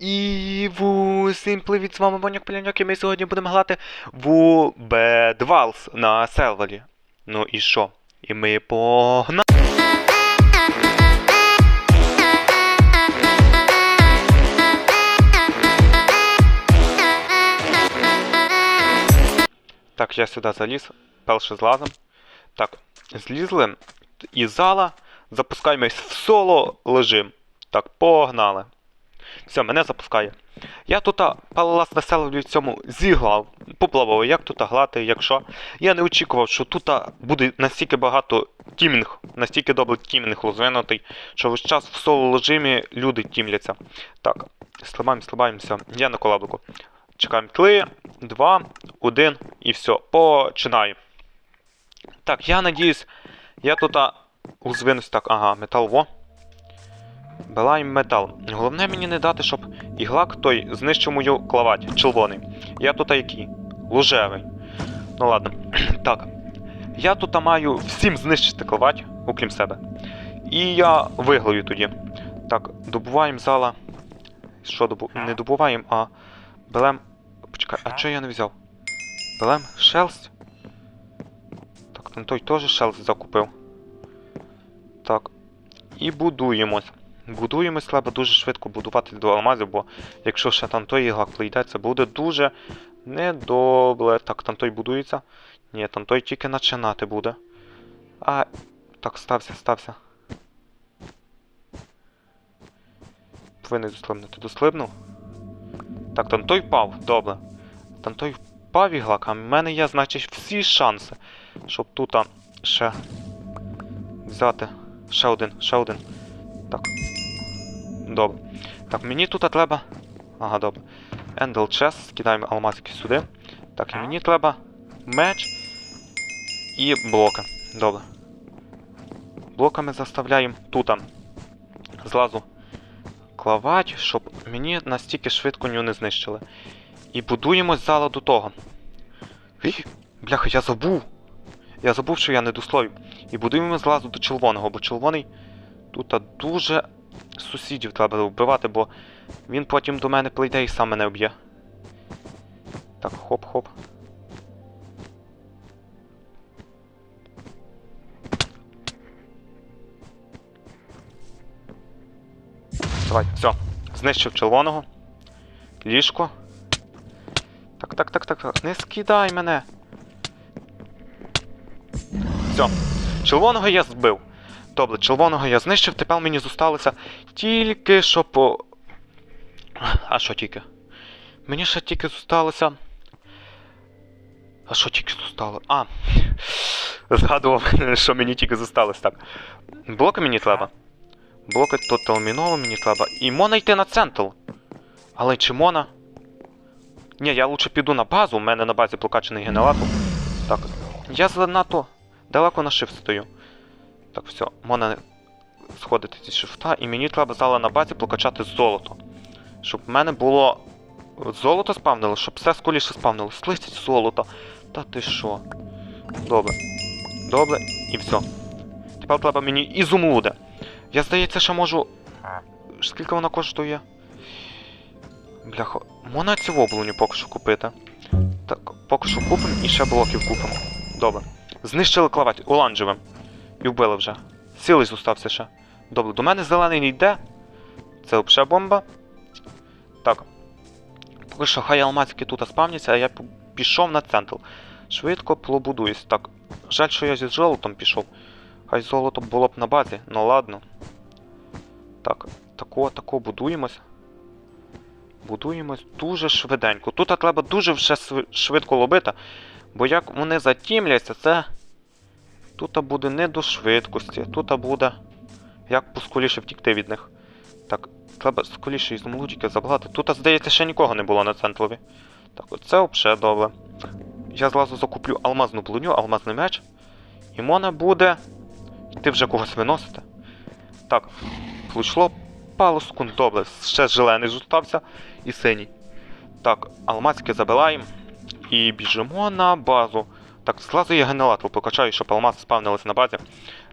І всім привіт, з вами Боняк Пеляняк, і ми сьогодні будемо грати в Bedwars на сервері. Ну і що? І ми погнали! Так, я сюди заліз, перше злазом. Так, злізли із зала, запускаємось в соло лежим. Так, погнали. Все, мене запускає. Я тут палас веселий в цьому зіглав, поплавав, як тут грати, якщо. Я не очікував, що тут буде настільки багато тімінг, настільки добре тімінг розвинутий, що весь час в соло режимі люди тімляться. Так, слабаємо, слабаємося. Я на колаблику. Чекаємо 3, 2, 1 і все. Починаємо. Так, я надіюсь, я тут розвинусь так. Ага, метал во. Белайм метал. Головне мені не дати, щоб іглак той знищив мою кладь, червоний. Я тут який? Лужевий. Ну ладно. так. Я тут маю всім знищити кладь, окрім себе. І я виглою тоді. Так, добуваємо зала. Що добу... Не добуваємо, а. Белем. Почекай, а чого я не взяв? Белем шелст? Так, там той теж шелст закупив. Так. І будуємось. Будуємось, треба дуже швидко будувати до алмазів, бо якщо ще там той іглак прийде, це буде дуже недобре. Так, там той будується. Ні, там той тільки починати буде. А. Так, стався, стався. Повинен дослибнути. Дослибнув? Так, там той впав, добре. Там той впав іглак, а в мене є, значить, всі шанси, щоб тут ще взяти. Ще один, ще один. Так. Добре. Так, мені тут треба. Ага, добре. Ендел Chest, скидаємо алмазики сюди. Так, і мені треба меч і блоки. Добре. Блоками заставляємо тут. Злазу клавать, щоб мені настільки швидко нього не знищили. І будуємо зала до того. Ві, Бляха, я забув. Я забув, що я не дословив. І будуємо злазу до червоного, бо червоний тут дуже сусідів треба вбивати, бо він потім до мене прийде і сам мене вб'є. Так, хоп-хоп. Давай, все. Знищив червоного. Ліжко. Так, так, так, так, так. Не скидай мене. Все. Червоного я збив. Добре, червоного я знищив, тепер мені зосталося тільки що по. А що тільки? Мені ще тільки зосталося. А що тільки зостало? А. Згадував, що мені тільки зосталося. Так. Блоки мені треба. Блоки тут талміново мені треба. І мона йти на центр. Але чи мона? Ні, я лучше піду на базу, у мене на базі прокачаний генератор. Так. Я занадто далеко на shift стою. Так, все, можна сходити зі шифта, і мені треба зала на базі прокачати золото. Щоб в мене було золото спавнило, щоб все скоріше спавнило. Слизять золото. Та ти що? Добре. Добре, і все. Тепер треба мені ізумруди. Я здається, що можу. Скільки вона коштує? Бляха, можна цю облуню поки що купити. Так, поки що купимо і ще блоків купимо. Добре. Знищили клавать оранжевим. І вбили вже. Цілий зостався ще. Добре, до мене зелений не йде. Це взагалі бомба. Так. Поки що хай алмазики тут спавняться, а я пішов на центр. Швидко побудуюсь. Так. Жаль, що я зі золотом пішов. Хай золото було б на базі, ну ладно. Так, тако, тако будуємось. Будуємось дуже швиденько. Тут треба дуже швидко лобити, бо як вони затімляться, це. Тут буде не до швидкості, тут буде як поскоріше втікти від них. Так, треба скоріше із млудіки забрати. Тут, здається, ще нікого не було на центрові. Так, оце взагалі добре. Я зразу закуплю алмазну блуню, алмазний меч. І можна буде йти вже когось виносити. Так, пройшло пару добре. Ще зелений зостався і синій. Так, алмазки забираємо. І біжимо на базу. Так, зразу я генератор покачаю, щоб алмаз спавнилися на базі.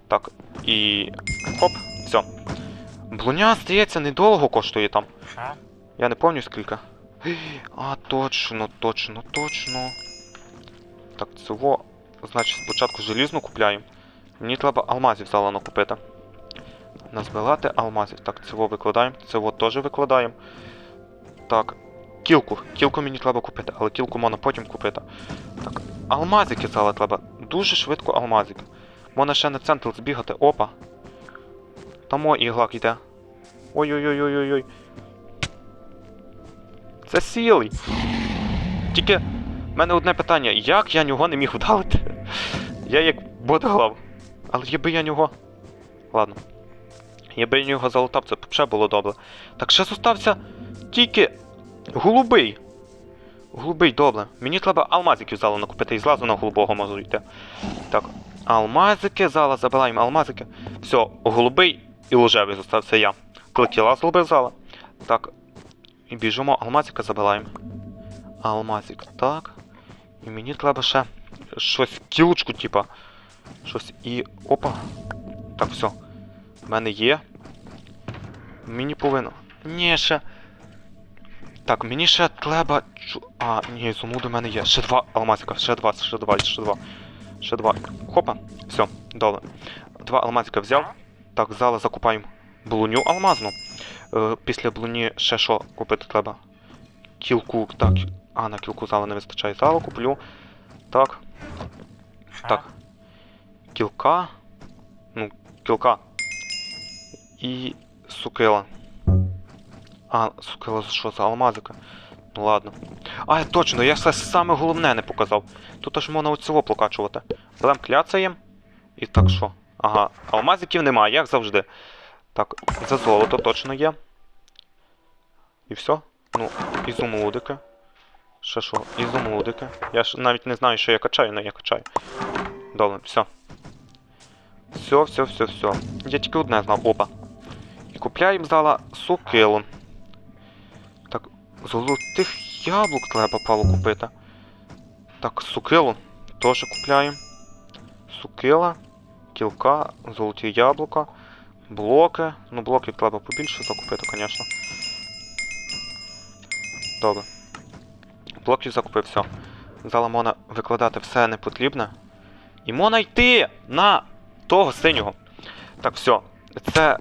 Так, і. Хоп, все. Блуня, здається, недорого коштує там. Я не пам'ятаю скільки. А, точно, точно, точно. Так, цього. Значить, спочатку желізну купляємо. Мені треба алмазів залано купити. Назбирати алмазів. Так, цього викладаємо, цього теж викладаємо. Так. Кілку. Кілку мені треба купити, але кілку можна потім купити. Так, алмазики зала треба. Дуже швидко алмазики. Можна ще на центр збігати. Опа. Тамо іглак йде. Ой-ой-ой-ой-ой. Це сілий. Тільки в мене одне питання, як я нього не міг вдалити? Я як бодглав. Але якби я нього. Ладно. Якби я нього залутав, це б ще було добре. Так ще зостався тільки голубий. Голубий, добре. Мені треба алмазиків зала накупити і зразу на голубого можу йти. Так, алмазики, зала, забираємо алмазики. Все, голубий і лужевий зостався я. Клетіла зробив зала. Так. І біжимо, алмазика забираємо. Алмазик, так. І мені треба ще щось кілочку, типа. Щось і. Опа. Так, все. В мене є. Мені повинно. Ні, ще. Так, мені ще треба. А, ні, зумуди в мене є. Ще два алмазика, ще два, ще два, ще два. Ще два. Хопа. Все, добре. Два алмазика взяв. Так, зала закупаємо блуню алмазну. Е, після блуні ще що купити треба? Кілку, так. А, на кілку зала не вистачає. Залу куплю. Так. Так. Кілка. Ну, кілка. І сукила. А, сукила що за алмазика? Ну ладно. А, точно, я все саме головне не показав. Тут аж можна оцього прокачувати. Берем кляцаєм. І так що? Ага, алмазиків немає, як завжди. Так, за золото точно є. І все. Ну, ізумрудики. Ще що? Ізумрудики. Я ж навіть не знаю, що я качаю, але я качаю. Добре, все. Все, все, все, все. Я тільки одне знав, опа. І купляємо зала сукилу. Золотих яблук треба пало купити. Так, сукилу теж купляємо. Сукила, кілка, золоті яблука, блоки. Ну, блоків треба побільше закупити, звісно. Добре. Блоків закупив, все. Зала можна викладати все непотрібне. І можна йти на того синього. Так, все. Це,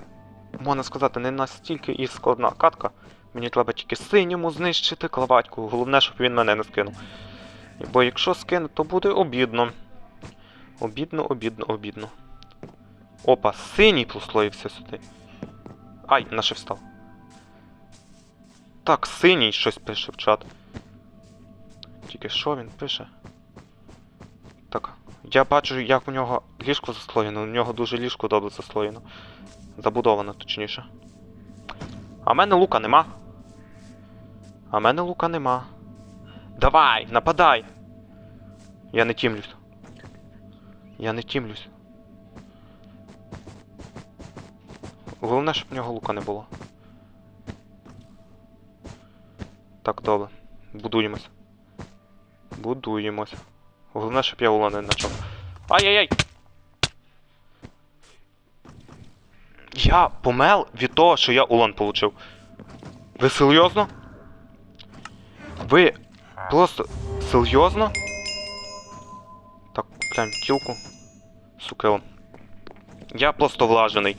можна сказати, не настільки і складна катка. Мені треба тільки синьому знищити кlavатьку. Головне, щоб він мене не скинув. Бо якщо скине, то буде обідно. Обідно, обідно, обідно. Опа, синій прослоївся сюди. Ай, наше встав. Так, синій щось пише в чат. Тільки що він пише? Так, я бачу, як у нього ліжко заслоєно. У нього дуже ліжко добре заслоєно. Забудовано, точніше. А в мене лука нема. А мене лука нема. Давай, нападай! Я не тімлюсь. Я не тімлюсь. Головне, щоб в нього лука не було. Так, добре. Будуємось. Будуємось. Головне, щоб я улан не почав. Ай-яй-яй! Я помел від того, що я улан получив. Ви серйозно? Ви просто серйозно? Так, купляємо кілку. Сукило. Я просто влажений.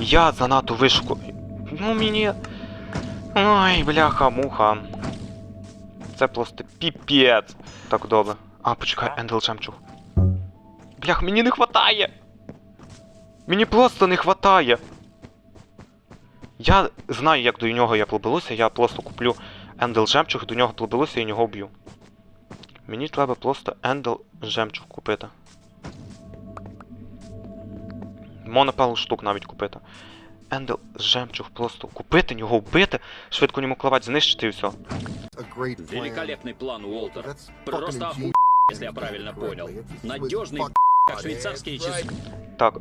Я занадто вишку. Ну мені. Ой, бляха-муха. Це просто піпець. Так, добре. А, почекай, Ендел Жемчуг. Блях, мені не хватає! Мені просто не хватає. Я знаю, як до нього я пробилося, я просто куплю Ендел Жемчуг, до нього пробилося і нього вб'ю. Мені треба просто Ендел Жемчуг купити. Можна пару штук навіть купити. Ендел жемчуг просто купити, нього вбити, швидко ньому клавать знищити і все. a great plan. Великолепный план, Уолтер. That's Просто fucking оху... genius. если я правильно понял. It's with Надежный fuck- как швейцарские часы. Так,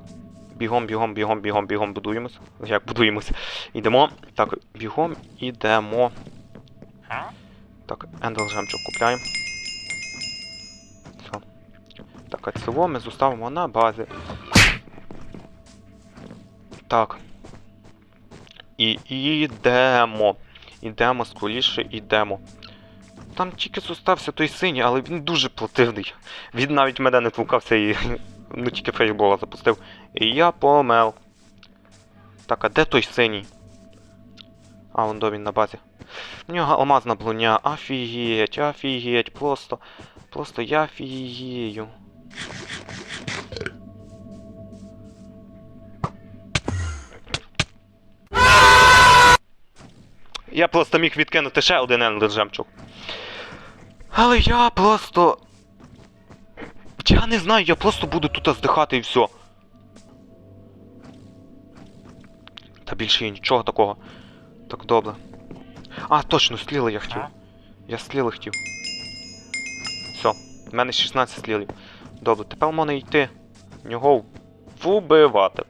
бігом, бігом, бігом, бігом, бігом будуємось. Як будуємось? Ідемо. Так, бігом ідемо. Так, Ендел жемчуг купляємо. Все. Так, а цього ми зоставимо на базі. Так. І ідемо. Ідемо, скуліше, ідемо. Там тільки зостався той синій, але він дуже противний. Він навіть мене не толкався і. Ну тільки фейербола запустив. І я помел. Так, а де той синій? А, вон до він на базі. У нього алмазна блуня. Офігеть, офігеть, просто. Просто я фігію. Я просто міг відкинути ще один ендер жемчуг. Але я просто. Я не знаю, я просто буду тут здихати і все. Та більше нічого такого. Так добре. А, точно, сліли я хотів. Я сліли хотів. Все, в мене 16 слілів. Добре, тепер можна йти. Нього вбивати.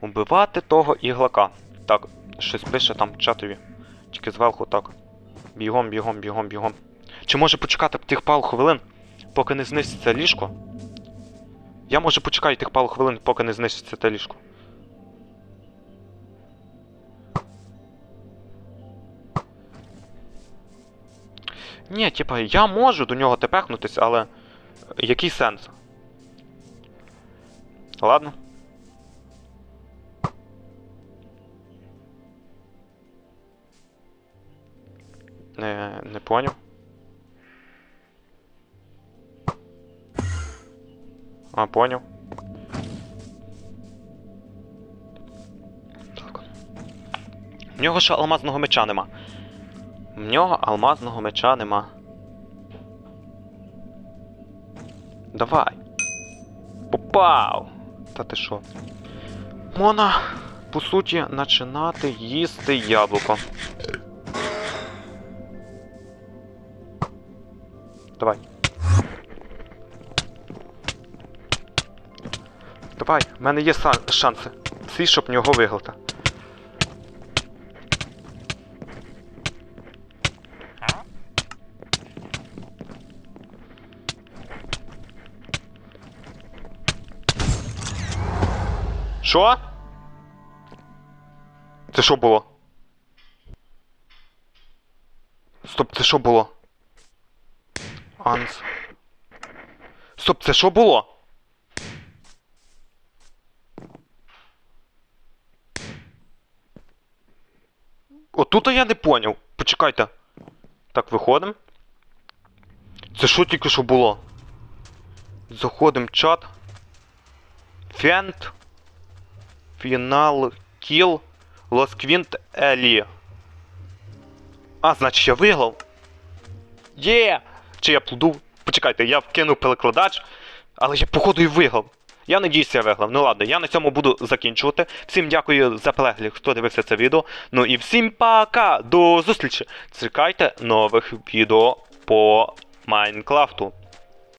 Убивати того іглака. Так, щось пише там чатові. Тільки зверху так. Бігом, бігом, бігом, бігом. Чи може почекати тих пару хвилин, поки не знищиться ліжко? Я може почекаю тих пару хвилин, поки не знищиться те ліжко. Ні, типа, я можу до нього тепехнутись, але який сенс? Ладно. Не, не поняв. А, поняв. Так. В нього ще алмазного меча нема. В нього алмазного меча нема. Давай. Попав! Та ти що? Мона, по суті, починати їсти яблуко. Давай. Давай, в мене є шанси. Всі, щоб нього виграти. Що? Це що було? Стоп, це що було? Анс. Стоп, це що було? Отут я не поняв. Почекайте. Так, виходимо. Це що тільки що було? Заходимо в чат. Фент. Фінал кіл. Лосквінт Елі. А, значить я виграв. Є! Чи я плуду? Почекайте, я вкинув перекладач, але я походу і виграв. Я надіюся, я виграв. Ну ладно, я на цьому буду закінчувати. Всім дякую за перегляд, хто дивився це відео. Ну і всім пока! До зустрічі! Чекайте нових відео по Майнкрафту.